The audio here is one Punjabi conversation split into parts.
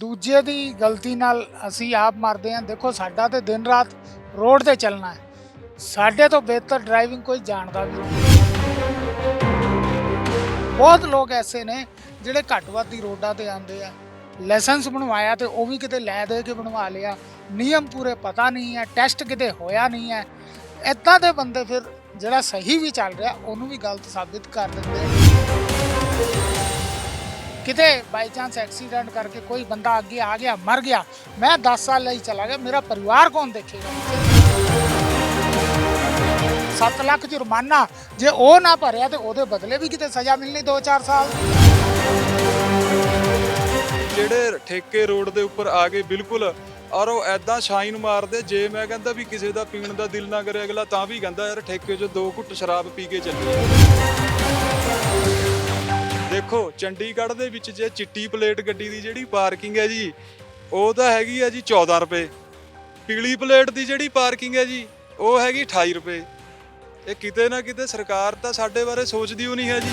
ਦੂਜੇ ਦੀ ਗਲਤੀ ਨਾਲ ਅਸੀਂ ਆਪ ਮਰਦੇ ਹਾਂ। ਦੇਖੋ, ਸਾਡਾ ਤੇ ਦਿਨ ਰਾਤ ਰੋਡ ਤੇ ਚੱਲਣਾ ਹੈ। ਸਾਡੇ ਤੋਂ ਬਿਹਤਰ ਡਰਾਈਵਿੰਗ ਕੋਈ ਜਾਣਦਾ ਵੀ ਨਹੀਂ। ਬਹੁਤ ਲੋਕ ਐਸੇ ਨੇ ਜਿਹੜੇ ਘੱਟ ਵੱਧ ਰੋਡਾਂ ਤੇ ਆਉਂਦੇ ਆ। ਲਾਇਸੈਂਸ ਬਣਵਾਇਆ ਤੇ ਉਹ ਵੀ ਕਿਤੇ ਲੈ ਦੇ ਕੇ ਬਣਵਾ ਲਿਆ। ਨਿਯਮ ਪੂਰੇ ਪਤਾ ਨਹੀਂ ਹੈ, ਟੈਸਟ ਕਿਤੇ ਹੋਇਆ ਨਹੀਂ ਹੈ। ਇਦਾਂ ਦੇ ਬੰਦੇ ਫਿਰ ਜਿਹੜਾ ਸਹੀ ਵੀ ਚੱਲ ਰਿਹਾ, ਉਹਨੂੰ ਵੀ ਗਲਤ ਸਾਬਿਤ ਕਰ ਦਿੰਦੇ ਆ। ਕਿਤੇ ਬਾਈ ਚਾਂਸ ਐਕਸੀਡੈਂਟ ਕਰਕੇ ਕੋਈ ਬੰਦਾ ਅੱਗੇ ਆ ਗਿਆ, ਮਰ ਗਿਆ, ਮੈਂ 10 ਸਾਲ ਲਈ ਚਲਾ ਗਿਆ, ਮੇਰਾ ਪਰਿਵਾਰ ਕੌਣ ਦੇਖੇਗਾ? 7 ਲੱਖ ਜੁਰਮਾਨਾ, ਜੇ ਉਹ ਨਾ ਭਰਿਆ ਤੇ ਉਹਦੇ ਬਦਲੇ ਵੀ ਕਿਤੇ ਸਜ਼ਾ ਮਿਲਣੀ 2-4 ਸਾਲ। ਜਿਹੜੇ ਠੇਕੇ ਰੋਡ ਦੇ ਉੱਪਰ ਆ ਗਏ, ਬਿਲਕੁਲ। ਔਰ ਉਹ ਐਦਾਂ ਸ਼ਾਈਨ ਮਾਰਦੇ, ਜੇ ਮੈਂ ਕਹਿੰਦਾ ਵੀ ਕਿਸੇ ਦਾ ਪੀਣ ਦਾ ਦਿਲ ਨਾ ਕਰੇ ਅਗਲਾ, ਤਾਂ ਵੀ ਕਹਿੰਦਾ ਯਾਰ ਠੇਕੇ 'ਚ ਦੋ ਘੁੱਟ ਸ਼ਰਾਬ ਪੀ ਕੇ ਚੱਲੀ ਦੇਖੋ, ਚੰਡੀਗੜ੍ਹ ਦੇ ਵਿੱਚ ਜੇ ਚਿੱਟੀ ਪਲੇਟ ਗੱਡੀ ਦੀ ਜਿਹੜੀ ਪਾਰਕਿੰਗ ਹੈ ਜੀ, ਉਹ ਤਾਂ ਹੈਗੀ ਹੈ ਜੀ 14 ਰੁਪਏ। ਪੀਲੀ ਪਲੇਟ ਦੀ ਜਿਹੜੀ ਪਾਰਕਿੰਗ ਹੈ ਜੀ, ਉਹ ਹੈਗੀ 28 ਰੁਪਏ। ਇਹ ਕਿਤੇ ਨਾ ਕਿਤੇ ਸਰਕਾਰ ਤਾਂ ਸਾਡੇ ਬਾਰੇ ਸੋਚਦੀ ਓ ਨਹੀਂ ਹੈ ਜੀ।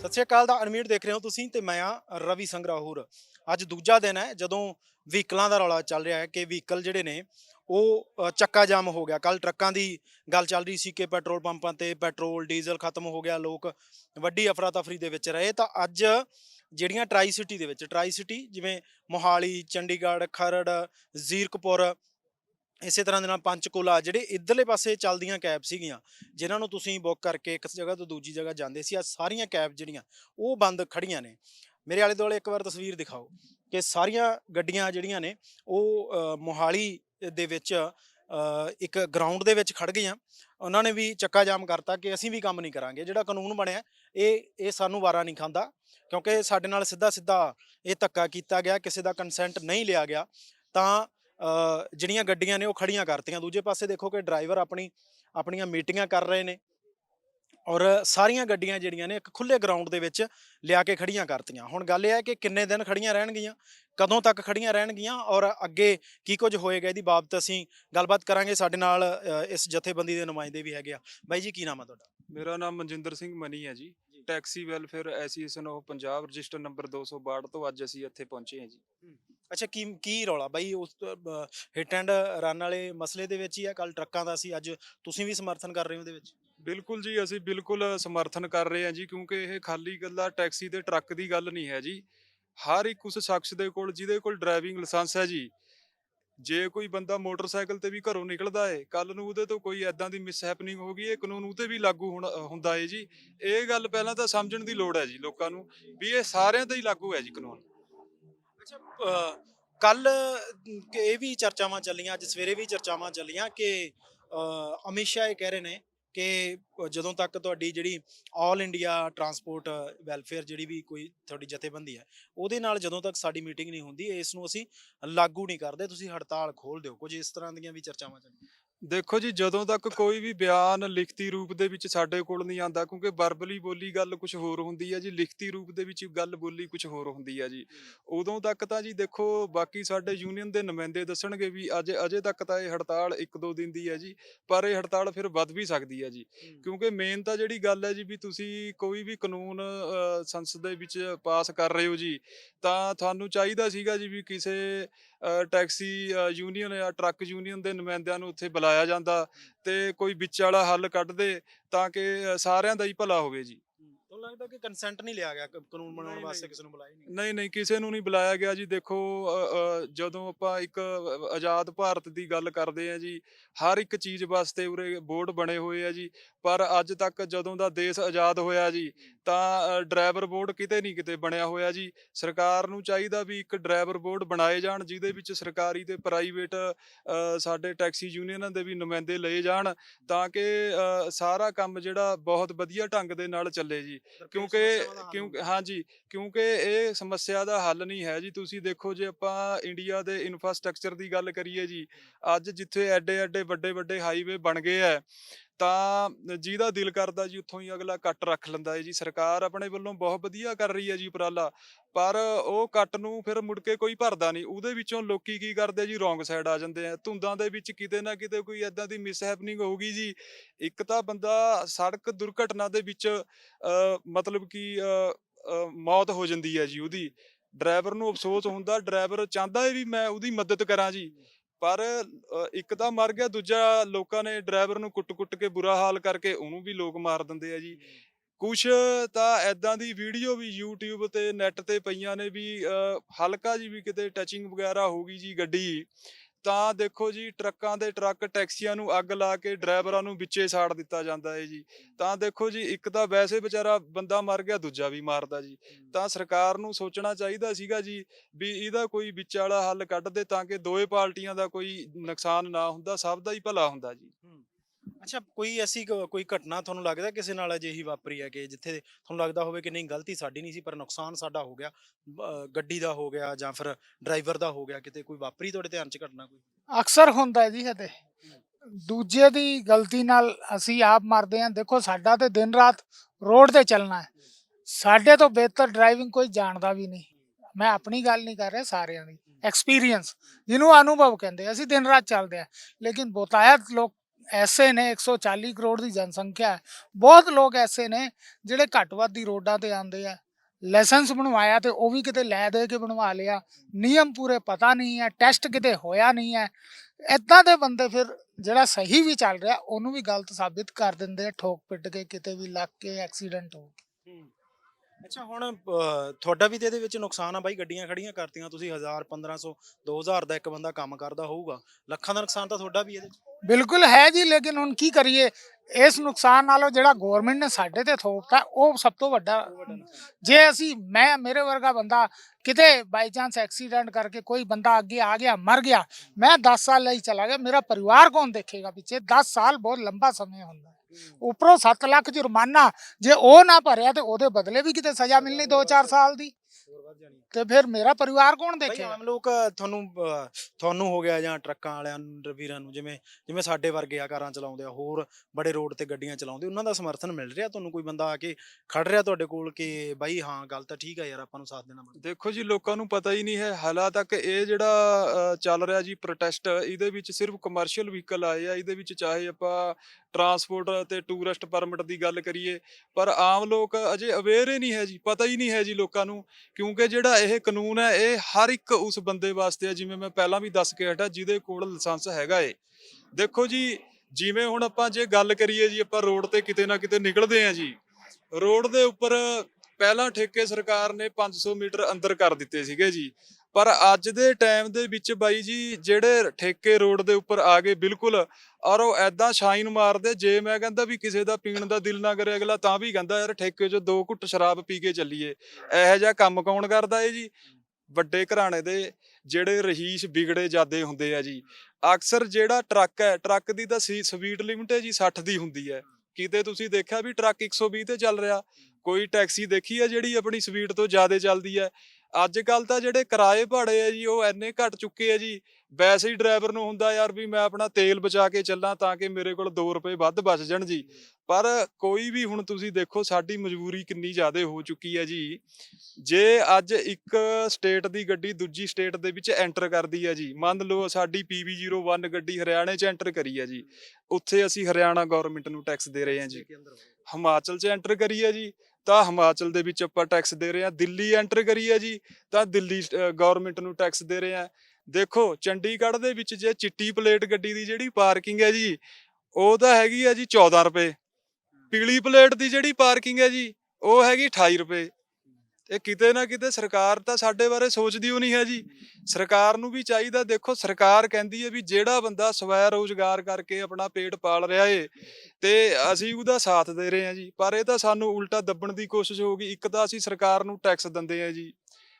ਸਤਿ ਸ਼੍ਰੀ ਅਕਾਲ ਦਾ ਅਨਮੀਟ ਦੇਖ ਰਹੇ ਹੋ ਤੁਸੀਂ ਤੇ ਮੈਂ ਆ ਰਵੀ ਸੰਗਰਾਹੂਰ। ਅੱਜ ਦੂਜਾ ਦਿਨ ਹੈ, ਜਦੋਂ ਵਹੀਕਲਾਂ ਦਾ ਰੌਲਾ ਚੱਲ ਰਿਹਾ ਹੈ ਕਿ ਵਹੀਕਲ ਜਿਹੜੇ ਨੇ ਉਹ ਚੱਕਾ ਜਾਮ ਹੋ ਗਿਆ। ਕੱਲ ਟਰੱਕਾਂ ਦੀ ਗੱਲ ਚੱਲ ਰਹੀ ਸੀ ਕਿ ਪੈਟਰੋਲ ਪੰਪਾਂ ਤੇ ਪੈਟਰੋਲ, ਡੀਜ਼ਲ ਖਤਮ ਹੋ ਗਿਆ। ਲੋਕ ਵੱਡੀ ਅਫਰਾ ਤਫਰੀ ਦੇ ਵਿੱਚ ਰਹੇ। ਤਾਂ ਅੱਜ ਜਿਹੜੀਆਂ ਟਰਾਈ ਸਿਟੀ ਦੇ ਵਿੱਚ ਟਰਾਈ ਸਿਟੀ ਜਿਵੇਂ ਮੋਹਾਲੀ, ਚੰਡੀਗੜ੍ਹ, ਖਰੜ, ਜ਼ੀਰਕਪੁਰ, ਇਸੇ ਤਰ੍ਹਾਂ ਦੇ ਨਾਲ ਪੰਚਕੂਲਾ, ਜਿਹੜੇ ਇਧਰਲੇ ਪਾਸੇ ਚੱਲਦੀਆਂ ਕੈਬ ਸੀਗੀਆਂ, ਜਿਨ੍ਹਾਂ ਨੂੰ ਤੁਸੀਂ ਬੁੱਕ ਕਰਕੇ ਇੱਕ ਜਗ੍ਹਾ ਤੋਂ ਦੂਜੀ ਜਗ੍ਹਾ ਜਾਂਦੇ ਸੀ ਆ ਸਾਰੀਆਂ ਕੈਬ ਜਿਹੜੀਆਂ, ਉਹ ਬੰਦ ਖੜੀਆਂ ਨੇ। ਮੇਰੇ ਆਲੇ ਦੁਆਲੇ ਇੱਕ ਵਾਰ ਤਸਵੀਰ ਦਿਖਾਓ ਕਿ ਸਾਰੀਆਂ ਗੱਡੀਆਂ ਜਿਹੜੀਆਂ ਨੇ ਉਹ ਮੋਹਾਲੀ ਦੇ ਵਿੱਚ ਇੱਕ ਗਰਾਊਂਡ ਦੇ ਵਿੱਚ ਖੜ ਗਈਆਂ। ਉਹਨਾਂ ਨੇ ਵੀ ਚੱਕਾ ਜਾਮ ਕਰਤਾ ਕਿ ਅਸੀਂ ਵੀ ਕੰਮ ਨਹੀਂ ਕਰਾਂਗੇ। ਜਿਹੜਾ ਕਾਨੂੰਨ ਬਣਿਆ, ਇਹ ਇਹ ਸਾਨੂੰ ਵਾਰਾ ਨਹੀਂ ਖਾਂਦਾ ਕਿਉਂਕਿ ਸਾਡੇ ਨਾਲ ਸਿੱਧਾ ਸਿੱਧਾ ਇਹ ਧੱਕਾ ਕੀਤਾ ਗਿਆ, ਕਿਸੇ ਦਾ ਕੰਸੈਂਟ ਨਹੀਂ ਲਿਆ ਗਿਆ। ਤਾਂ ਜਿਹੜੀਆਂ ਗੱਡੀਆਂ ਨੇ ਉਹ ਖੜੀਆਂ ਕਰਤੀਆਂ। ਦੂਜੇ ਪਾਸੇ ਦੇਖੋ ਕਿ ਡਰਾਈਵਰ ਆਪਣੀ, ਆਪਣੀਆਂ ਮੀਟਿੰਗਾਂ ਕਰ ਰਹੇ ਨੇ। ਔਰ ਸਾਰੀਆਂ ਗੱਡੀਆਂ ਜਿਹੜੀਆਂ ਨੇ ਇੱਕ ਖੁੱਲੇ ਗਰਾਊਂਡ ਦੇ ਵਿੱਚ ਲਿਆ ਕੇ ਖੜੀਆਂ ਕਰਤੀਆਂ। ਹੁਣ ਗੱਲ ਇਹ ਹੈ ਕਿ ਕਿੰਨੇ ਦਿਨ ਖੜੀਆਂ ਰਹਿਣਗੀਆਂ ਕਦੋਂ ਤੱਕ ਖੜੀਆਂ ਰਹਿਣਗੀਆਂ ਔਰ ਅੱਗੇ ਕੀ ਕੁਝ ਹੋਏਗਾ ਇਹਦੀ ਬਾਬਤ ਅਸੀਂ ਗੱਲਬਾਤ ਕਰਾਂਗੇ ਸਾਡੇ ਨਾਲ ਇਸ ਜਥੇਬੰਦੀ ਦੇ ਨੁਮਾਇੰਦੇ ਵੀ ਹੈਗੇ ਆ। ਬਾਈ ਜੀ ਕੀ ਨਾਮ ਹੈ ਤੁਹਾਡਾ? ਮੇਰਾ ਨਾਮ ਮਨਜਿੰਦਰ ਸਿੰਘ ਮਨੀ ਹੈ ਜੀ। Taxi welfare association of Punjab register number 262 ਤੋਂ ਅੱਜ ਅਸੀਂ ਇੱਥੇ ਪਹੁੰਚੇ ਹਾਂ ਜੀ। ਅੱਛਾ ਕੀ ਕੀ ਰੌਲਾ? ਬਾਈ ਉਸ ਹਿੱਟ ਐਂਡ ਰਨ ਵਾਲੇ ਮਸਲੇ ਦੇ ਵਿੱਚ ਹੀ ਆ ਕੱਲ ਟਰੱਕਾਂ ਦਾ ਸੀ ਅੱਜ ਤੁਸੀਂ ਵੀ ਸਮਰਥਨ ਕਰ ਰਹੇ ਹੋ ਉਹਦੇ ਵਿੱਚ? ਬਿਲਕੁਲ ਜੀ, ਅਸੀਂ ਬਿਲਕੁਲ ਸਮਰਥਨ ਕਰ ਰਹੇ ਹਾਂ ਜੀ, ਕਿਉਂਕਿ ਇਹ ਖਾਲੀ ਗੱਲਾਂ ਟੈਕਸੀ ਤੇ ਟਰੱਕ ਦੀ ਗੱਲ ਨਹੀਂ ਹੈ ਜੀ। ਹਰ ਇੱਕ ਉਸ ਸ਼ਖਸ ਦੇ ਕੋਲ, ਜਿਹਦੇ ਕੋਲ ਡਰਾਈਵਿੰਗ ਲਾਇਸੈਂਸ ਹੈ ਜੀ। ਜੇ ਕੋਈ ਬੰਦਾ ਮੋਟਰਸਾਈਕਲ ਤੇ ਵੀ ਘਰੋਂ ਨਿਕਲਦਾ ਏ ਕੱਲ ਨੂੰ ਉਹਦੇ ਤੋਂ ਕੋਈ ਐਦਾਂ ਦੀ ਮਿਸ ਹੈਪਨਿੰਗ ਹੋ ਗਈ ਇਹ ਕਾਨੂੰਨ ਉਹਤੇ ਵੀ ਲਾਗੂ ਹੁੰਦਾ ਏ ਜੀ। ਇਹ ਗੱਲ ਪਹਿਲਾਂ ਤਾਂ ਸਮਝਣ ਦੀ ਲੋੜ ਹੈ ਜੀ ਲੋਕਾਂ ਨੂੰ, ਵੀ ਇਹ ਸਾਰਿਆਂ ਤੇ ਹੀ ਲਾਗੂ ਹੈ ਜੀ ਕਾਨੂੰਨ। ਅੱਛਾ ਕੱਲ ਇਹ ਵੀ ਚਰਚਾਵਾਂ ਚੱਲੀਆਂ, ਅੱਜ ਸਵੇਰੇ ਵੀ ਚਰਚਾਵਾਂ ਚੱਲੀਆਂ ਕਿ ਅਮਿਤ ਸ਼ਾਹ ਇਹ ਕਹਿ ਰਹੇ ਨੇ ਕਿ ਜਦੋਂ ਤੱਕ ਤੁਹਾਡੀ ਜਿਹੜੀ 올 ਇੰਡੀਆ ਟਰਾਂਸਪੋਰਟ ਵੈਲਫੇਅਰ ਜਿਹੜੀ ਵੀ ਕੋਈ ਤੁਹਾਡੀ ਜਥੇਬੰਦੀ ਹੈ, ਉਹਦੇ ਨਾਲ ਜਦੋਂ ਤੱਕ ਸਾਡੀ ਮੀਟਿੰਗ ਨਹੀਂ ਹੁੰਦੀ, ਇਸ ਨੂੰ ਅਸੀਂ ਲਾਗੂ ਨਹੀਂ ਕਰਦੇ, ਤੁਸੀਂ ਹੜਤਾਲ ਖੋਲ ਦਿਓ, ਕੁਝ ਇਸ ਤਰ੍ਹਾਂ ਦੀਆਂ ਵੀ ਚਰਚਾਵਾਂ ਚੱਲੀਆਂ ਦੇਖੋ ਜੀ ਜਦੋਂ ਤੱਕ ਕੋਈ ਵੀ ਬਿਆਨ ਲਿਖਤੀ ਰੂਪ ਦੇ ਵਿੱਚ ਸਾਡੇ ਕੋਲ ਨਹੀਂ ਆਂਦਾ ਕਿਉਂਕਿ ਵਰਬਲੀ ਬੋਲੀ ਗੱਲ ਕੁਝ ਹੋਰ ਹੁੰਦੀ ਹੈ ਜੀ ਲਿਖਤੀ ਰੂਪ ਦੇ ਵਿੱਚ ਗੱਲ ਬੋਲੀ ਕੁਝ ਹੋਰ ਹੁੰਦੀ ਹੈ ਜੀ। ਉਦੋਂ ਤੱਕ ਤਾਂ ਜੀ ਦੇਖੋ ਬਾਕੀ ਸਾਡੇ ਯੂਨੀਅਨ ਦੇ ਨੁਮਾਇੰਦੇ ਦੱਸਣਗੇ ਵੀ ਅੱਜ ਅਜੇ ਤੱਕ ਤਾਂ ਇਹ ਹੜਤਾਲ ਇੱਕ ਦੋ ਦਿਨ ਦੀ ਹੈ ਜੀ ਪਰ ਇਹ ਹੜਤਾਲ ਫਿਰ ਵੱਧ ਵੀ ਸਕਦੀ ਹੈ ਜੀ। ਕਿਉਂਕਿ ਮੇਨ ਤਾਂ ਜਿਹੜੀ ਗੱਲ ਹੈ ਜੀ ਵੀ ਤੁਸੀਂ ਕੋਈ ਵੀ ਕਾਨੂੰਨ ਸੰਸਦ ਦੇ ਵਿੱਚ ਪਾਸ ਕਰ ਰਹੇ ਹੋ ਜੀ ਤਾਂ ਤੁਹਾਨੂੰ ਚਾਹੀਦਾ ਸੀਗਾ ਜੀ ਵੀ ਕਿਸੇ ਟੈਕਸੀ ਯੂਨੀਅਨ ਜਾਂ ਟਰੱਕ ਯੂਨੀਅਨ ਦੇ ਨੁਮਾਇੰਦਿਆਂ ਨੂੰ ਉੱਥੇ ਬੁਲਾਇਆ ਜਾਂਦਾ ਤੇ ਕੋਈ ਵਿੱਚ ਵਾਲਾ ਹੱਲ ਕੱਢਦੇ ਤਾਂ ਕਿ ਸਾਰਿਆਂ ਦਾ ਹੀ ਭਲਾ ਹੋਵੇ ਜੀ। ਲੱਗਦਾ ਕਿ ਕੰਸੈਂਟ ਨਹੀਂ ਲਿਆ ਗਿਆ ਕ- ਕਾਨੂੰਨ ਬਣਾਉਣ ਨਹੀਂ, ਵਾਸਤੇ ਨਹੀਂ। ਕਿਸੇ ਨੂੰ ਬੁਲਾਇਆ ਹੀ ਨਹੀਂ। ਨਹੀਂ ਨਹੀਂ ਕਿਸੇ ਨੂੰ ਨਹੀਂ ਬੁਲਾਇਆ ਗਿਆ ਜੀ। ਦੇਖੋ ਅ, ਅ, ਜਦੋਂ ਆਪਾਂ ਇੱਕ ਅ, ਆਜ਼ਾਦ ਭਾਰਤ ਦੀ ਗੱਲ ਕਰਦੇ ਆ ਜੀ ਹਰ ਇੱਕ ਚੀਜ਼ ਵਾਸਤੇ ਉਰੇ ਬੋਰਡ ਬਣੇ ਹੋਏ ਆ ਜੀ। ਪਰ ਅੱਜ ਤੱਕ ਜਦੋਂ ਦਾ ਦੇਸ਼ ਆਜ਼ਾਦ ਹੋਇਆ ਜੀ ਤਾਂ ਡਰਾਈਵਰ ਬੋਰਡ ਕਿਤੇ ਨਹੀਂ ਕਿਤੇ ਬਣਿਆ ਹੋਇਆ ਜੀ। ਸਰਕਾਰ ਨੂੰ ਚਾਹੀਦਾ ਵੀ ਇੱਕ ਡਰਾਈਵਰ ਬੋਰਡ ਬਣਾਏ ਜਾਣ ਜਿਹਦੇ ਵਿੱਚ ਸਰਕਾਰੀ ਤੇ ਪ੍ਰਾਈਵੇਟ ਸਾਡੇ ਟੈਕਸੀ ਯੂਨੀਅਨਾਂ ਦੇ ਵੀ ਨੁਮਾਇੰਦੇ ਲਏ ਜਾਣ ਤਾਂ ਕਿ ਅ, ਸਾਰਾ ਕੰਮ ਜਿਹੜਾ ਬਹੁਤ ਵਧੀਆ ਢੰਗ ਦੇ ਨਾਲ ਚੱਲੇ ਜੀ। ਕਿਉਂਕਿ ਕਿਉਂਕਿ ਹਾਂਜੀ ਕਿਉਂਕਿ ਇਹ ਸਮੱਸਿਆ ਦਾ ਹੱਲ ਨਹੀਂ ਹੈ ਜੀ। ਤੁਸੀਂ ਦੇਖੋ ਜੇ ਆਪਾਂ ਇੰਡੀਆ ਦੇ ਇਨਫਰਾਸਟ੍ਰਕਚਰ ਦੀ ਗੱਲ ਕਰੀਏ ਜੀ ਅੱਜ ਜਿੱਥੇ ਐਡੇ ਐਡੇ ਵੱਡੇ ਵੱਡੇ ਹਾਈਵੇ ਬਣ ਗਏ ਐ ਤਾਂ ਜਿਹਦਾ ਦਿਲ ਕਰਦਾ ਜੀ ਉੱਥੋਂ ਹੀ ਅਗਲਾ ਕੱਟ ਰੱਖ ਲੈਂਦਾ ਹੈ ਜੀ। ਸਰਕਾਰ ਆਪਣੇ ਵੱਲੋਂ ਬਹੁਤ ਵਧੀਆ ਕਰ ਰਹੀ ਹੈ ਜੀ ਉਪਰਾਲਾ। ਪਰ ਉਹ ਕੱਟ ਨੂੰ ਫਿਰ ਮੁੜ ਕੇ ਕੋਈ ਭਰਦਾ ਨਹੀਂ। ਉਹਦੇ ਵਿੱਚੋਂ ਲੋਕੀ ਕੀ ਕਰਦੇ ਜੀ? ਰੋਂਗ ਸਾਈਡ ਆ ਜਾਂਦੇ ਆ। ਧੁੰਦਾਂ ਦੇ ਵਿੱਚ ਕਿਤੇ ਨਾ ਕਿਤੇ ਕੋਈ ਐਦਾਂ ਦੀ ਮਿਸ ਹੈਪਨਿੰਗ ਹੋਊਗੀ ਜੀ। ਇੱਕ ਤਾਂ ਬੰਦਾ ਸੜਕ ਦੁਰਘਟਨਾ ਦੇ ਵਿੱਚ ਮਤਲਬ ਕਿ ਮੌਤ ਹੋ ਜਾਂਦੀ ਹੈ ਜੀ ਉਹਦੀ। ਡਰਾਈਵਰ ਨੂੰ ਅਫਸੋਸ ਹੁੰਦਾ, ਡਰਾਈਵਰ ਚਾਹੁੰਦਾ ਹੈ ਵੀ ਮੈਂ ਉਹਦੀ ਮਦਦ ਕਰਾਂ ਜੀ। ਪਰ ਇੱਕ ਤਾਂ ਮਰ ਗਿਆ, ਦੂਜਾ ਲੋਕਾਂ ਨੇ ਡਰਾਈਵਰ ਨੂੰ ਕੁੱਟ-ਕੁੱਟ ਕੇ ਬੁਰਾ ਹਾਲ ਕਰਕੇ ਉਹਨੂੰ ਵੀ ਲੋਕ ਮਾਰ ਦਿੰਦੇ ਆ ਜੀ। ਕੁਛ ਤਾਂ ਐਦਾਂ ਦੀ ਵੀਡੀਓ ਵੀ YouTube ਤੇ ਨੈਟ ਤੇ ਪਈਆਂ ਨੇ ਵੀ ਹਲਕਾ ਜੀ ਵੀ ਕਿਤੇ ਟੱਚਿੰਗ ਵਗੈਰਾ ਹੋ ਗਈ ਜੀ ਗੱਡੀ ਤਾਂ ਦੇਖੋ ਜੀ ਟਰੱਕਾਂ ਦੇ ਟਰੱਕ ਟੈਕਸੀਆਂ ਨੂੰ ਅੱਗ ਲਾ ਕੇ ਡਰਾਈਵਰਾਂ ਨੂੰ ਵਿੱਚੇ ਸਾੜ ਦਿੱਤਾ ਜਾਂਦਾ ਹੈ ਜੀ। ਤਾਂ ਦੇਖੋ ਜੀ ਇੱਕ ਤਾਂ ਵੈਸੇ ਵਿਚਾਰਾ ਬੰਦਾ ਮਰ ਗਿਆ ਦੂਜਾ ਵੀ ਮਾਰਦਾ ਜੀ। ਤਾਂ ਸਰਕਾਰ ਨੂੰ ਸੋਚਣਾ ਚਾਹੀਦਾ ਸੀਗਾ ਜੀ ਵੀ ਇਹਦਾ ਕੋਈ ਵਿੱਚ ਵਾਲਾ ਹੱਲ ਕੱਢ ਦੇ ਤਾਂ ਕਿ ਦੋਏ ਪਾਰਟੀਆਂ ਦਾ ਕੋਈ ਨੁਕਸਾਨ ਨਾ ਹੁੰਦਾ ਸਭ ਦਾ ਹੀ ਭਲਾ ਹੁੰਦਾ ਜੀ। ਅੱਛਾ ਕੋਈ ਐਸੀ ਕ- ਕੋਈ ਘਟਨਾ ਤੁਹਾਨੂੰ ਲੱਗਦਾ ਕਿਸੇ ਨਾਲ ਅਜਿਹੀ ਵਾਪਰੀ ਹੈ ਕਿ ਜਿੱਥੇ ਤੁਹਾਨੂੰ ਲੱਗਦਾ ਹੋਵੇ ਕਿ ਨਹੀਂ ਗਲਤੀ ਸਾਡੀ ਨਹੀਂ ਸੀ ਪਰ ਨੁਕਸਾਨ ਸਾਡਾ ਹੋ ਗਿਆ ਬ- ਗੱਡੀ ਦਾ ਹੋ ਗਿਆ ਜਾਂ ਫਿਰ ਡਰਾਈਵਰ ਦਾ ਹੋ ਗਿਆ ਕਿਤੇ ਕੋਈ ਵਾਪਰੀ ਤੁਹਾਡੇ ਧਿਆਨ 'ਚ ਘਟਨਾ ਕੋਈ? ਅਕਸਰ ਹੁੰਦਾ ਹੈ ਜੀ ਇਹਦੇ ਦੂਜੇ ਦੀ ਗਲਤੀ ਨਾਲ ਅਸੀਂ ਆਪ ਮਰਦੇ ਹਾਂ। ਦੇਖੋ ਸਾਡਾ ਤੇ ਦਿਨ ਰਾਤ ਰੋਡ ਤੇ ਚੱਲਣਾ ਹੈ। ਸਾਡੇ ਤੋਂ ਬਿਹਤਰ ਡਰਾਈਵਿੰਗ ਕੋਈ ਜਾਣਦਾ ਵੀ ਨਹੀਂ। ਮੈਂ ਆਪਣੀ ਗੱਲ ਨਹੀਂ ਕਰ ਰਿਹਾ ਸਾਰਿਆਂ ਦੀ। ਐਕਸਪੀਰੀਅੰਸ ਜਿਹਨੂੰ ਅਨੁਭਵ ਕਹਿੰਦੇ ਆ। ਅਸੀਂ ਦਿਨ ਰਾਤ ਚੱਲਦੇ ਆ ਲੇਕਿਨ ਬਹੁਤਾਇਤ ਲੋਕ ਐਸੇ ਨੇ 140 ਕਰੋੜ ਦੀ ਜਨਸੰਖਿਆ ਹੈ। ਬਹੁਤ ਲੋਕ ਐਸੇ ਨੇ ਜਿਹੜੇ ਘੱਟ ਵੱਧ ਦੀ ਰੋਡਾਂ ਤੇ ਆਉਂਦੇ ਆ। ਲਾਇਸੈਂਸ ਬਣਵਾਇਆ ਤੇ ਉਹ ਵੀ ਕਿਤੇ ਲੈ ਦੇ ਕੇ ਬਣਵਾ ਲਿਆ। ਨਿਯਮ ਪੂਰੇ ਪਤਾ ਨਹੀਂ ਹੈ, ਟੈਸਟ ਕਿਤੇ ਹੋਇਆ ਨਹੀਂ ਹੈ। ਇਦਾਂ ਦੇ ਬੰਦੇ ਫਿਰ ਜਿਹੜਾ ਸਹੀ ਵੀ ਚੱਲ ਰਿਹਾ, ਉਹਨੂੰ ਵੀ ਗਲਤ ਸਾਬਿਤ ਕਰ ਦਿੰਦੇ ਆ, ਠੋਕ ਪਿੱਟ ਕੇ ਕਿਤੇ ਵੀ ਲੱਗ ਕੇ ਐਕਸੀਡੈਂਟ ਹੋ। ਅੱਛਾ ਹੁਣ ਤੁਹਾਡਾ ਵੀ ਤੇ ਇਹਦੇ ਵਿੱਚ ਨੁਕਸਾਨ ਆ ਬਾਈ ਗੱਡੀਆਂ ਖੜੀਆਂ ਕਰਤੀਆਂ ਤੁਸੀਂ 1000 1500 2000 ਦਾ ਇੱਕ ਬੰਦਾ ਕੰਮ ਕਰਦਾ ਹੋਊਗਾ। ਲੱਖਾਂ ਦਾ ਨੁਕਸਾਨ ਤਾਂ ਤੁਹਾਡਾ ਵੀ ਇਹਦੇ 'ਚ ਬਿਲਕੁਲ ਹੈ ਜੀ ਲੇਕਿਨ ਹੁਣ ਕੀ ਕਰੀਏ? ਇਸ ਨੁਕਸਾਨ ਨਾਲੋਂ ਜਿਹੜਾ ਗਵਰਨਮੈਂਟ ਨੇ ਸਾਡੇ ਤੇ ਥੋਪਤਾ ਉਹ ਸਭ ਤੋਂ ਵੱਡਾ ਜੇ ਅਸੀਂ ਮੈਂ ਮੇਰੇ ਵਰਗਾ ਬੰਦਾ ਕਿਤੇ ਬਾਈ ਚਾਂਸ ਐਕਸੀਡੈਂਟ ਕਰਕੇ ਕੋਈ ਬੰਦਾ ਅੱਗੇ ਆ ਗਿਆ ਮਰ ਗਿਆ ਮੈਂ 10 ਸਾਲ ਲਈ ਚਲਾ ਗਿਆ ਮੇਰਾ ਪਰਿਵਾਰ ਕੌਣ ਦੇਖੇਗਾ ਪਿੱਛੇ? 10 ਸਾਲ ਬਹੁਤ ਲੰਬਾ ਸਮੇਂ ਹੁੰਦਾ। ਹੈ ਉੱਪਰੋਂ 7 ਲੱਖ ਜੁਰਮਾਨਾ ਜੇ ਉਹ ਨਾ ਭਰਿਆ ਤੇ ਉਹਦੇ ਬਦਲੇ ਵੀ ਕਿਤੇ ਸਜ਼ਾ ਮਿਲਣੀ 2-4 ਸਾਲ ਦੀ। ਤੇ ਫਿਰ ਮੇਰਾ ਪਰਿਵਾਰ ਕੌਣ ਦੇਖੇਗਾ ਆਮ ਲੋਕ ਤੁਹਾਨੂੰ ਤੁਹਾਨੂੰ ਹੋ ਗਿਆ ਜਾਂ ਟਰੱਕਾਂ ਵਾਲਿਆਂ ਨੂੰ ਵੀਰਾਂ ਨੂੰ ਜਿਵੇਂ ਜਿਵੇਂ ਸਾਡੇ ਵਰਗੇ ਆ ਕਾਰਾਂ ਚਲਾਉਂਦੇ ਆ ਹੋਰ ਬੜੇ ਰੋਡ ਤੇ ਗੱਡੀਆਂ ਚਲਾਉਂਦੇ ਉਹਨਾਂ ਦਾ ਸਮਰਥਨ ਮਿਲ ਰਿਹਾ ਤੁਹਾਨੂੰ? ਕੋਈ ਬੰਦਾ ਆ ਕੇ ਖੜ ਰਿਹਾ ਤੁਹਾਡੇ ਕੋਲ ਕਿ ਬਾਈ ਹਾਂ ਗੱਲ ਤਾਂ ਠੀਕ ਆ ਯਾਰ ਆਪਾਂ ਨੂੰ ਸਾਥ ਦੇਣਾ ਬਣਦਾ ਦੇਖੋ ਜੀ ਲੋਕਾਂ ਨੂੰ ਪਤਾ ਹੀ ਨਹੀਂ ਹੈ ਹਾਲਾਂ ਤੱਕ ਇਹ ਜਿਹੜਾ ਅ, ਚੱਲ ਰਿਹਾ ਜੀ ਪ੍ਰੋਟੈਸਟ ਇਹਦੇ ਵਿੱਚ ਸਿਰਫ ਕਮਰਸ਼ੀਅਲ ਵਹੀਕਲ ਆਏ ਆ ਇਹਦੇ ਵਿੱਚ ਚਾਹੇ ਆਪਾਂ ਟਰਾਂਸਪੋਰਟ ਤੇ ਟੂਰਿਸਟ ਪਰਮਿਟ ਦੀ ਗੱਲ ਕਰੀਏ ਪਰ ਆਮ ਲੋਕ ਅਜੇ ਅਵੇਅਰ ਹੀ ਨਹੀਂ ਹੈ ਜੀ ਪਤਾ ਹੀ ਨਹੀਂ ਹੈ ਜੀ ਲੋਕਾਂ ਨੂੰ ਕਿਉਂਕਿ ਜਿਹੜਾ ਇਹ ਕਾਨੂੰਨ ਹੈ, ਇਹ ਹਰ ਇੱਕ ਉਸ ਬੰਦੇ ਵਾਸਤੇ ਹੈ, ਜਿਵੇਂ ਮੈਂ ਪਹਿਲਾਂ ਵੀ ਦੱਸ ਕੇ ਹਟਾ ਜਿਹਦੇ ਕੋਲ ਲਾਇਸੈਂਸ ਹੈਗਾ ਏ। ਦੇਖੋ ਜੀ, ਜਿਵੇਂ ਹੁਣ ਆਪਾਂ ਜੇ ਗੱਲ ਕਰੀਏ ਜੀ, ਆਪਾਂ ਰੋਡ ਤੇ ਕਿਤੇ ਨਾ ਕਿਤੇ ਨਿਕਲਦੇ ਆ ਜੀ। ਰੋਡ ਦੇ ਉੱਪਰ ਪਹਿਲਾਂ ਠੇਕੇ ਸਰਕਾਰ ਨੇ 500 ਮੀਟਰ ਅੰਦਰ ਕਰ ਦਿੱਤੇ ਸੀਗੇ ਜੀ। ਪਰ ਅੱਜ ਦੇ ਟਾਈਮ ਦੇ ਵਿੱਚ ਬਾਈ ਜੀ, ਜਿਹੜੇ ਠੇਕੇ ਰੋਡ ਦੇ ਉੱਪਰ ਆ ਗਏ, ਬਿਲਕੁਲ। ਔਰ ਉਹ ਐਦਾਂ ਸ਼ਾਈਨ ਮਾਰਦੇ, ਜੇ ਮੈਂ ਕਹਿੰਦਾ ਵੀ ਕਿਸੇ ਦਾ ਪੀਣ ਦਾ ਦਿਲ ਨਾ ਕਰੇ ਅਗਲਾ, ਤਾਂ ਵੀ ਕਹਿੰਦਾ, ਯਾਰ ਠੇਕੇ 'ਚ ਦੋ ਘੁੱਟ ਸ਼ਰਾਬ ਪੀ ਕੇ ਚੱਲੀਏ। ਇਹੋ ਜਿਹਾ ਕੰਮ ਕੌਣ ਕਰਦਾ ਏ ਜੀ? ਵੱਡੇ ਘਰਾਣੇ ਦੇ ਜਿਹੜੇ ਰਹੀਸ਼ ਵਿਗੜੇ ਜਾਦੇ ਹੁੰਦੇ ਆ ਜੀ। ਅਕਸਰ ਜਿਹੜਾ ਟਰੱਕ ਹੈ, ਟਰੱਕ ਦੀ ਤਾਂ ਸਪੀਡ ਲਿਮਿਟ ਹੈ ਜੀ 60 ਦੀ ਹੁੰਦੀ ਹੈ। ਕਿਤੇ ਤੁਸੀਂ ਦੇਖਿਆ ਵੀ ਟਰੱਕ 120 ਤੇ ਚੱਲ ਰਿਹਾ? ਕੋਈ ਟੈਕਸੀ ਦੇਖੀ ਹੈ ਜਿਹੜੀ ਆਪਣੀ ਸਪੀਡ ਤੋਂ ਜ਼ਿਆਦਾ ਚੱਲਦੀ ਹੈ? ਅੱਜ ਕੱਲ ਤਾਂ ਜਿਹੜੇ ਕਿਰਾਏ ਭਾੜੇ ਆ ਜੀ ਉਹ ਐਨੇ ਘਟ ਚੁੱਕੇ ਆ ਜੀ ਵੈਸੇ ਹੀ ਡਰਾਈਵਰ ਨੂੰ ਹੁੰਦਾ ਯਾਰ ਵੀ ਮੈਂ ਆਪਣਾ ਤੇਲ ਬਚਾ ਕੇ ਚੱਲਾਂ ਤਾਂ ਕਿ ਮੇਰੇ ਕੋਲ 2 ਰੁਪਏ ਵੱਧ ਬਚ ਜਾਣ ਜੀ। ਪਰ ਕੋਈ ਵੀ ਹੁਣ ਤੁਸੀਂ ਦੇਖੋ ਸਾਡੀ ਮਜਬੂਰੀ ਕਿੰਨੀ ਜ਼ਿਆਦਾ ਹੋ ਚੁੱਕੀ ਹੈ ਜੀ। ਜੇ ਅੱਜ ਇੱਕ ਸਟੇਟ ਦੀ ਗੱਡੀ ਦੂਜੀ ਸਟੇਟ ਦੇ ਵਿੱਚ ਐਂਟਰ ਕਰਦੀ ਹੈ ਜੀ, ਮੰਨ ਲਓ ਸਾਡੀ PV01 ਗੱਡੀ ਹਰਿਆਣੇ 'ਚ ਐਂਟਰ ਕਰੀ ਹੈ ਜੀ, ਉੱਥੇ ਅਸੀਂ ਹਰਿਆਣਾ ਗਵਰਨਮੈਂਟ ਨੂੰ ਟੈਕਸ ਦੇ ਰਹੇ ਹਾਂ ਜੀ। ਹਿਮਾਚਲ 'ਚ ਐਂਟਰ ਕਰੀ ਹੈ ਜੀ, ਤਾਂ ਹਿਮਾਚਲ ਦੇ ਵਿੱਚ ਆਪਾਂ ਟੈਕਸ ਦੇ ਰਹੇ ਹਾਂ, ਦਿੱਲੀ ਐਂਟਰ ਕਰੀ ਹੈ ਜੀ, ਤਾਂ ਦਿੱਲੀ ਗਵਰਨਮੈਂਟ ਨੂੰ ਟੈਕਸ ਦੇ ਰਹੇ ਹਾਂ। ਦੇਖੋ, ਚੰਡੀਗੜ੍ਹ ਦੇ ਵਿੱਚ ਜੇ ਚਿੱਟੀ ਪਲੇਟ ਗੱਡੀ ਦੀ ਜਿਹੜੀ ਪਾਰਕਿੰਗ ਹੈ ਜੀ, ਉਹ ਤਾਂ ਹੈਗੀ ਹੈ ਜੀ 14 ਰੁਪਏ। ਪੀਲੀ ਪਲੇਟ ਦੀ ਜਿਹੜੀ ਪਾਰਕਿੰਗ ਹੈ ਜੀ, ਉਹ ਹੈਗੀ 28 ਰੁਪਏ। ਇਹ ਕਿਤੇ ਨਾ ਕਿਤੇ ਸਰਕਾਰ ਤਾਂ ਸਾਡੇ ਬਾਰੇ ਸੋਚਦੀ ਉਹ ਨਹੀਂ ਹੈ ਜੀ। ਸਰਕਾਰ ਨੂੰ ਵੀ ਚਾਹੀਦਾ, ਦੇਖੋ ਸਰਕਾਰ ਕਹਿੰਦੀ ਹੈ ਵੀ ਜਿਹੜਾ ਬੰਦਾ ਸਵੈ ਰੋਜ਼ਗਾਰ ਕਰਕੇ ਆਪਣਾ ਪੇਟ ਪਾਲ ਰਿਹਾ ਏ, ਤੇ ਅਸੀਂ ਉਹਦਾ ਸਾਥ ਦੇ ਰਹੇ ਹਾਂ ਜੀ। ਪਰ ਇਹ ਤਾਂ ਸਾਨੂੰ ਉਲਟਾ ਦੱਬਣ ਦੀ ਕੋਸ਼ਿਸ਼ ਹੋ ਗਈ। ਇੱਕ ਤਾਂ ਅਸੀਂ ਸਰਕਾਰ ਨੂੰ ਟੈਕਸ ਦਿੰਦੇ ਆ ਜੀ।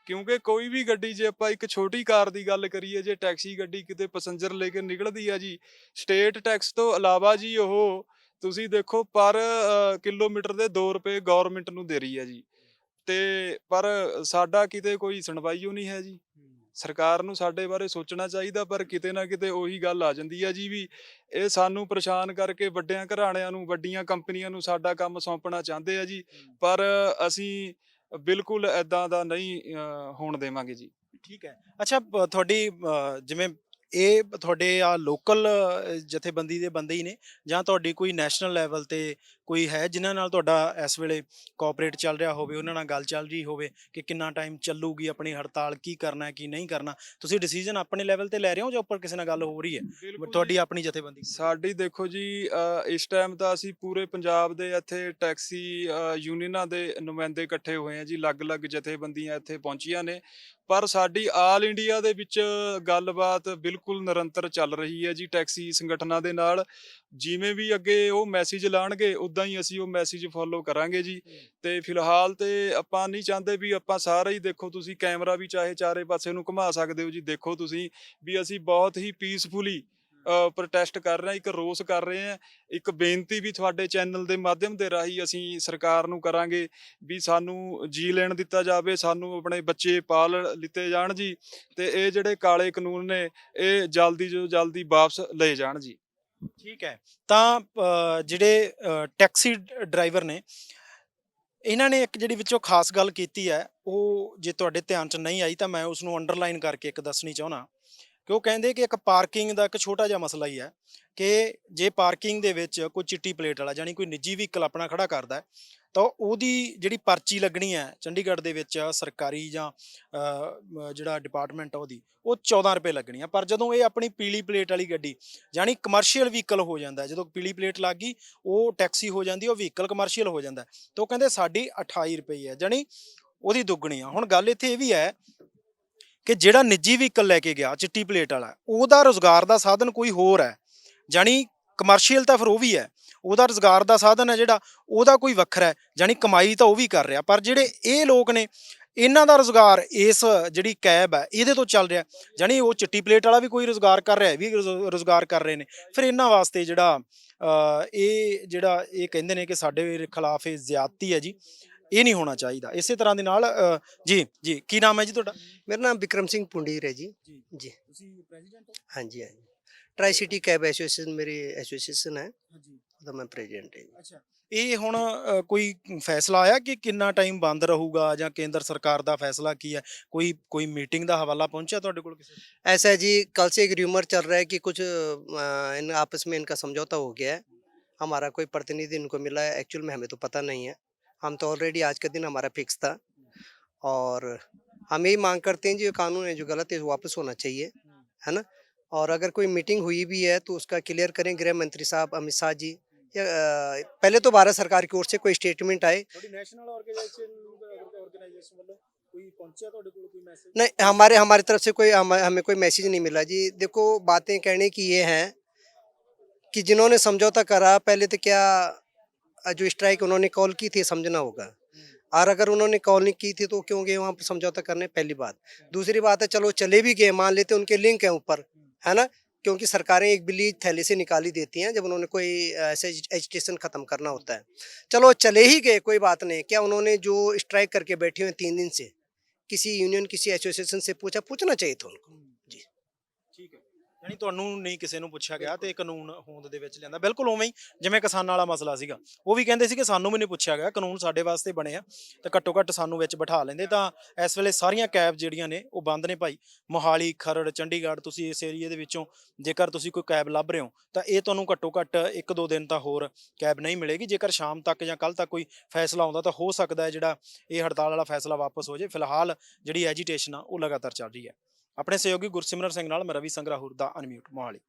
ਕਿਉਂਕਿ ਕੋਈ ਵੀ ਗੱਡੀ ਜੇ ਆਪਾਂ ਇੱਕ ਛੋਟੀ ਕਾਰ ਦੀ ਗੱਲ ਕਰੀਏ, ਜੇ ਟੈਕਸੀ ਗੱਡੀ ਕਿਤੇ ਪੈਸੇਂਜਰ ਲੈ ਕੇ ਨਿਕਲਦੀ ਆ ਜੀ, ਸਟੇਟ ਟੈਕਸ ਤੋਂ ਇਲਾਵਾ ਜੀ ਉਹ ਤੁਸੀਂ ਦੇਖੋ ਪਰ ਕਿਲੋਮੀਟਰ ਦੇ 2 ਰੁਪਏ ਗਵਰਨਮੈਂਟ ਨੂੰ ਦੇ ਰਹੀ ਹੈ ਜੀ। ਤੇ ਪਰ ਸਾਡਾ ਕਿਤੇ ਕੋਈ ਸੁਣਵਾਈ ਓ ਨਹੀਂ ਹੈ ਜੀ। ਸਰਕਾਰ ਨੂੰ ਸਾਡੇ ਬਾਰੇ ਸੋਚਣਾ ਚਾਹੀਦਾ, ਪਰ ਕਿਤੇ ਨਾ ਕਿਤੇ ਉਹੀ ਗੱਲ ਆ ਜਾਂਦੀ ਹੈ ਜੀ ਵੀ ਇਹ ਸਾਨੂੰ ਪਰੇਸ਼ਾਨ ਕਰਕੇ ਵੱਡਿਆਂ ਘਰਾਣਿਆਂ ਨੂੰ, ਵੱਡੀਆਂ ਕੰਪਨੀਆਂ ਨੂੰ ਸਾਡਾ ਕੰਮ ਸੌਂਪਣਾ ਚਾਹੁੰਦੇ ਆ ਜੀ। ਪਰ ਅਸੀਂ ਬਿਲਕੁਲ ਐਦਾਂ ਦਾ ਨਹੀਂ ਅ, ਹੋਣ ਦੇਵਾਂਗੇ ਜੀ। ਠੀਕ ਹੈ। ਅੱਛਾ ਪ- ਤੁਹਾਡੀ ਅ, ਜਿਵੇਂ ਇਹ ਤੁਹਾਡੇ ਆ ਲੋਕਲ ਜਥੇਬੰਦੀ ਦੇ ਬੰਦੇ ਹੀ ਨੇ ਜਾਂ ਤੁਹਾਡੀ ਕੋਈ ਨੈਸ਼ਨਲ ਲੈਵਲ ਤੇ ਕੋਈ ਹੈ ਜਿਨ੍ਹਾਂ ਨਾਲ ਤੁਹਾਡਾ ਇਸ ਵੇਲੇ ਕੋਆਪਰੇਟ ਚੱਲ ਰਿਹਾ ਹੋਵੇ ਉਹਨਾਂ ਨਾਲ ਗੱਲ ਚੱਲ ਰਹੀ ਹੋਵੇ ਕਿ ਕਿੰਨਾ ਟਾਈਮ ਚੱਲੂਗੀ ਆਪਣੀ ਹੜਤਾਲ ਕੀ ਕਰਨਾ ਹੈ ਕੀ ਨਹੀਂ ਕਰਨਾ ਤੁਸੀਂ ਡਿਸੀਜਨ ਆਪਣੇ ਲੈਵਲ ਤੇ ਲੈ ਰਹੇ ਹੋ ਜਾਂ ਉੱਪਰ ਕਿਸੇ ਨਾਲ ਗੱਲ ਹੋ ਰਹੀ ਹੈ? ਤੁਹਾਡੀ। ਆਪਣੀ ਜਥੇਬੰਦੀ। ਸਾਡੀ ਦੇਖੋ ਜੀ ਇਸ ਟਾਈਮ ਤਾਂ ਅਸੀਂ ਪੂਰੇ ਪੰਜਾਬ ਦੇ ਇੱਥੇ ਟੈਕਸੀ ਯੂਨੀਅਨਾਂ ਦੇ ਨੁਮਾਇੰਦੇ ਇਕੱਠੇ ਹੋਏ ਆ ਜੀ ਅਲੱਗ-ਅਲੱਗ ਜਥੇਬੰਦੀਆਂ ਇੱਥੇ ਪਹੁੰਚੀਆਂ ਨੇ। ਪਰ ਸਾਡੀ ਆਲ ਇੰਡੀਆ ਦੇ ਵਿੱਚ ਗੱਲਬਾਤ ਬਿਲਕੁਲ ਨਿਰੰਤਰ ਚੱਲ ਰਹੀ ਹੈ ਜੀ ਟੈਕਸੀ ਸੰਗਠਨਾਂ ਦੇ ਨਾਲ। ਜਿਵੇਂ ਵੀ ਅੱਗੇ ਉਹ ਮੈਸੇਜ ਲਾਣਗੇ ਉਦਾਂ ਹੀ ਅਸੀਂ ਉਹ ਮੈਸੇਜ ਫੋਲੋ ਕਰਾਂਗੇ ਜੀ। ਤੇ ਫਿਲਹਾਲ ਤੇ ਆਪਾਂ ਨਹੀਂ ਚਾਹੁੰਦੇ ਵੀ ਆਪਾਂ ਸਾਰੇ ਹੀ ਦੇਖੋ ਤੁਸੀਂ ਕੈਮਰਾ ਵੀ ਚਾਹੇ ਚਾਰੇ ਪਾਸੇ ਨੂੰ ਘੁਮਾ ਸਕਦੇ ਹੋ ਜੀ। ਦੇਖੋ ਤੁਸੀਂ ਵੀ ਅਸੀਂ ਬਹੁਤ ਹੀ ਪੀਸਫੁਲੀ ਪ੍ਰੋਟੈਸਟ ਕਰ ਰਹੇ ਹਾਂ ਇੱਕ ਰੋਸ ਕਰ ਰਹੇ ਹਾਂ। ਇੱਕ ਬੇਨਤੀ ਵੀ ਤੁਹਾਡੇ ਚੈਨਲ ਦੇ ਮਾਧਿਅਮ ਦੇ ਰਾਹੀਂ ਅਸੀਂ ਸਰਕਾਰ ਨੂੰ ਕਰਾਂਗੇ ਵੀ ਸਾਨੂੰ ਜੀ ਲੈਣ ਦਿੱਤਾ ਜਾਵੇ ਸਾਨੂੰ ਆਪਣੇ ਬੱਚੇ ਪਾਲ ਲਿੱਤੇ ਜਾਣ ਜੀ। ਤੇ ਇਹ ਜਿਹੜੇ ਕਾਲੇ ਕਾਨੂੰਨ ਨੇ ਇਹ ਜਲਦੀ ਜੋ ਜਲਦੀ ਵਾਪਸ ਲਏ ਜਾਣ ਜੀ। ਠੀਕ ਹੈ। ਤਾਂ ਜਿਹੜੇ ਟੈਕਸੀ ਡਰਾਈਵਰ ਨੇ, ਇਹਨਾਂ ਨੇ ਇੱਕ ਜਿਹੜੀ ਵਿੱਚੋਂ ਖਾਸ ਗੱਲ ਕੀਤੀ ਹੈ, ਉਹ ਜੇ ਤੁਹਾਡੇ ਧਿਆਨ 'ਚ ਨਹੀਂ ਆਈ ਤਾਂ ਮੈਂ ਉਸ ਨੂੰ ਅੰਡਰਲਾਈਨ ਕਰਕੇ ਇੱਕ ਦੱਸਣੀ ਚਾਹੁੰਦਾ। ਕਿ ਉਹ ਕਹਿੰਦੇ ਕਿ ਇੱਕ ਪਾਰਕਿੰਗ ਦਾ ਇੱਕ ਛੋਟਾ ਜਿਹਾ ਮਸਲਾ ਹੀ ਹੈ ਕਿ ਜੇ ਪਾਰਕਿੰਗ ਦੇ ਵਿੱਚ ਕੋਈ ਚਿੱਟੀ ਪਲੇਟ ਵਾਲਾ ਯਾਨੀ ਕੋਈ ਨਿੱਜੀ ਵਹੀਕਲ ਆਪਣਾ ਖੜਾ ਕਰਦਾ ਤਾਂ ਉਹਦੀ ਜਿਹੜੀ ਪਰਚੀ ਲੱਗਣੀ ਹੈ ਚੰਡੀਗੜ੍ਹ ਦੇ ਵਿੱਚ, ਸਰਕਾਰੀ ਜਾਂ ਜਿਹੜਾ ਡਿਪਾਰਟਮੈਂਟ ਆ ਉਹਦੀ, ਉਹ 14 ਰੁਪਏ ਲੱਗਣੀ ਆ। ਪਰ ਜਦੋਂ ਇਹ ਆਪਣੀ ਪੀਲੀ ਪਲੇਟ ਵਾਲੀ ਗੱਡੀ ਜਾਨੀ ਕਮਰਸ਼ੀਅਲ ਵਹੀਕਲ ਹੋ ਜਾਂਦਾ ਜਦੋਂ ਪੀਲੀ ਪਲੇਟ ਲੱਗ ਗਈ, ਉਹ ਟੈਕਸੀ ਹੋ ਜਾਂਦੀ, ਉਹ ਵਹੀਕਲ ਕਮਰਸ਼ੀਅਲ ਹੋ ਜਾਂਦਾ ਤਾਂ ਉਹ ਕਹਿੰਦੇ ਸਾਡੀ 28 ਰੁਪਏ ਹੈ ਜਾਨੀ ਉਹਦੀ ਦੁੱਗਣੀ ਆ। ਹੁਣ ਗੱਲ ਇੱਥੇ ਇਹ ਵੀ ਹੈ ਕਿ ਜਿਹੜਾ ਨਿੱਜੀ ਵਹੀਕਲ ਲੈ ਕੇ ਗਿਆ, ਚਿੱਟੀ ਪਲੇਟ ਵਾਲਾ, ਉਹਦਾ ਰੋਜ਼ਗਾਰ ਦਾ ਸਾਧਨ ਕੋਈ ਹੋਰ ਹੈ। ਜਾਨੀ ਕਮਰਸ਼ੀਅਲ ਤਾਂ ਫਿਰ ਉਹ ਵੀ ਹੈ ਉਹਦਾ ਰੁਜ਼ਗਾਰ ਦਾ ਸਾਧਨ ਹੈ ਜਿਹੜਾ ਉਹਦਾ ਕੋਈ ਵੱਖਰਾ ਹੈ ਯਾਨੀ ਕਮਾਈ ਤਾਂ ਉਹ ਵੀ ਕਰ ਰਿਹਾ। ਪਰ ਜਿਹੜੇ ਇਹ ਲੋਕ ਨੇ ਇਹਨਾਂ ਦਾ ਰੁਜ਼ਗਾਰ ਇਸ ਜਿਹੜੀ ਕੈਬ ਹੈ ਇਹਦੇ ਤੋਂ ਚੱਲ ਰਿਹਾ। ਯਾਨੀ ਉਹ ਚਿੱਟੀ ਪਲੇਟ ਵਾਲਾ ਵੀ ਕੋਈ ਰੁਜ਼ਗਾਰ ਕਰ ਰਿਹਾ ਵੀ ਰੁਜ਼ਗਾਰ ਕਰ ਰਹੇ ਨੇ। ਫਿਰ ਇਹਨਾਂ ਵਾਸਤੇ ਜਿਹੜਾ ਇਹ ਜਿਹੜਾ ਇਹ ਕਹਿੰਦੇ ਨੇ ਕਿ ਸਾਡੇ ਖਿਲਾਫ ਇਹ ਜ਼ਿਆਦਤੀ ਹੈ ਜੀ ਇਹ ਨਹੀਂ ਹੋਣਾ ਚਾਹੀਦਾ। ਇਸੇ ਤਰ੍ਹਾਂ ਦੇ ਨਾਲ ਜੀ ਜੀ ਕੀ ਨਾਮ ਹੈ ਜੀ ਤੁਹਾਡਾ? ਮੇਰਾ ਨਾਮ ਵਿਕਰਮ ਸਿੰਘ ਪੁੰਡੀਰ ਹੈ ਜੀ। ਜੀ। ਤੁਸੀਂ ਪ੍ਰੈਜ਼ੀਡੈਂਟ ਹੋ? ਹਾਂਜੀ ਹਾਂਜੀ। ਟ੍ਰਾਈ ਸਿਟੀ ਕੈਬ ਐਸੋਸੀਏਸ਼ਨ ਮੇਰੀ ਐਸੋਸੀਏਸ਼ਨ ਹੈ। एसोसिएशन है ਹਾਂਜੀ तो मैं प्रेसिडेंट है जी। ਅੱਛਾ ਇਹ ਹੁਣ ਅ, ਕੋਈ ਫੈਸਲਾ ਆਇਆ ਕਿ ਕਿੰਨਾ ਟਾਈਮ ਬੰਦ ਰਹੂਗਾ ਜਾਂ ਕੇਂਦਰ ਸਰਕਾਰ ਦਾ ਫੈਸਲਾ ਕੀ ਹੈ ਕੋਈ ਕੋਈ ਮੀਟਿੰਗ ਦਾ ਹਵਾਲਾ पहुंचा ਤੁਹਾਡੇ ਕੋਲ ਕਿਸੇ ऐसा है जी कल से एक र्यूमर चल रहा है कि कुछ अ, इन आपस में इनका समझौता हो गया है हमारा कोई प्रतिनिधि इनको मिला है एक्चुअल में हमें तो पता नहीं है हम तो ऑलरेडी आज का दिन हमारा फिक्स था और हम यही मांग करते हैं जी ये कानून है जो गलत है वो वापस होना चाहिए है ना और अगर कोई मीटिंग हुई भी है तो उसका क्लियर करें गृह मंत्री साहब अमित शाह जी या अ, पहले तो भारत सरकार की ओर से कोई स्टेटमेंट आए। नहीं हमारे हमारे तरफ़ से कोई हम, हमें कोई मैसेज नहीं मिला जी। देखो बातें कहने की ये हैं कि जिन्होंने समझौता करा पहले तो क्या जो स्ट्राइक उन्होंने कॉल की थी समझना होगा। और अगर उन्होंने कॉल नहीं की थी तो क्यों गए वहाँ पर समझौता करने? पहली बात। दूसरी बात है चलो चले भी गए मान लेते उनके लिंक है ऊपर है ना? क्योंकि सरकारें एक बिल्ली थैले से निकाली देती हैं जब उन्होंने कोई ऐसे एजुकेशन ख़त्म करना होता है। चलो चले ही गए, कोई बात नहीं। क्या उन्होंने जो स्ट्राइक करके बैठे हुए तीन दिन से, किसी यूनियन, किसी एसोसिएशन से पूछा? पूछना चाहिए था उनको। ਯਾਨੀ ਤੁਹਾਨੂੰ ਨਹੀਂ ਕਿਸੇ ਨੂੰ ਪੁੱਛਿਆ ਗਿਆ ਤੇ ਕਾਨੂੰਨ ਹੋਂਦ ਦੇ ਵਿੱਚ ਲਿਆਂਦਾ। ਬਿਲਕੁਲ ਉਵੇਂ ਹੀ ਜਿਵੇਂ ਕਿਸਾਨਾਂ ਵਾਲਾ ਮਸਲਾ ਸੀਗਾ। ਉਹ ਵੀ ਕਹਿੰਦੇ ਸੀ ਕਿ ਸਾਨੂੰ ਵੀ ਨਹੀਂ ਪੁੱਛਿਆ ਗਿਆ, ਕਾਨੂੰਨ ਸਾਡੇ ਵਾਸਤੇ ਬਣੇ ਆ ਤੇ ਘੱਟੋ ਘੱਟ ਸਾਨੂੰ ਵਿੱਚ ਬਿਠਾ ਲੈਂਦੇ। ਤਾਂ ਇਸ ਵੇਲੇ ਸਾਰੀਆਂ ਕੈਬ ਜਿਹੜੀਆਂ ਨੇ ਉਹ ਬੰਦ ਨੇ ਭਾਈ। ਮੋਹਾਲੀ, ਖਰੜ, ਚੰਡੀਗੜ੍ਹ ਤੁਸੀਂ ਇਸ ਏਰੀਏ ਦੇ ਵਿੱਚੋਂ ਜੇਕਰ ਤੁਸੀਂ ਕੋਈ ਕੈਬ ਲੱਭ ਰਹੇ ਹੋ, ਤਾਂ ਇਹ ਤੁਹਾਨੂੰ ਘੱਟੋ ਘੱਟ ਇੱਕ ਦੋ ਦਿਨ ਤਾਂ ਹੋਰ ਕੈਬ ਨਹੀਂ ਮਿਲੇਗੀ। ਜੇਕਰ ਸ਼ਾਮ ਤੱਕ ਜਾਂ ਕੱਲ ਤੱਕ ਕੋਈ ਫੈਸਲਾ ਆਉਂਦਾ ਤਾਂ ਹੋ ਸਕਦਾ ਹੈ ਜਿਹੜਾ ਇਹ ਹੜਤਾਲ ਵਾਲਾ ਫੈਸਲਾ ਵਾਪਸ ਹੋ ਜਾਏ। ਫਿਲਹਾਲ ਜਿਹੜੀ ਐਜੀਟੇਸ਼ਨ ਆ ਉਹ ਲਗਾਤਾਰ ਚੱਲ ਰਹੀ ਹੈ। ਆਪਣੇ ਸਹਿਯੋਗੀ ਗੁਰਸਿਮਰਨ ਸਿੰਘ ਨਾਲ ਮੈਂ ਰਵੀ ਸੰਗਰਾਹੁਰ ਦਾ ਅਨਮਿਊਟ ਮੋਹਾਲੀ।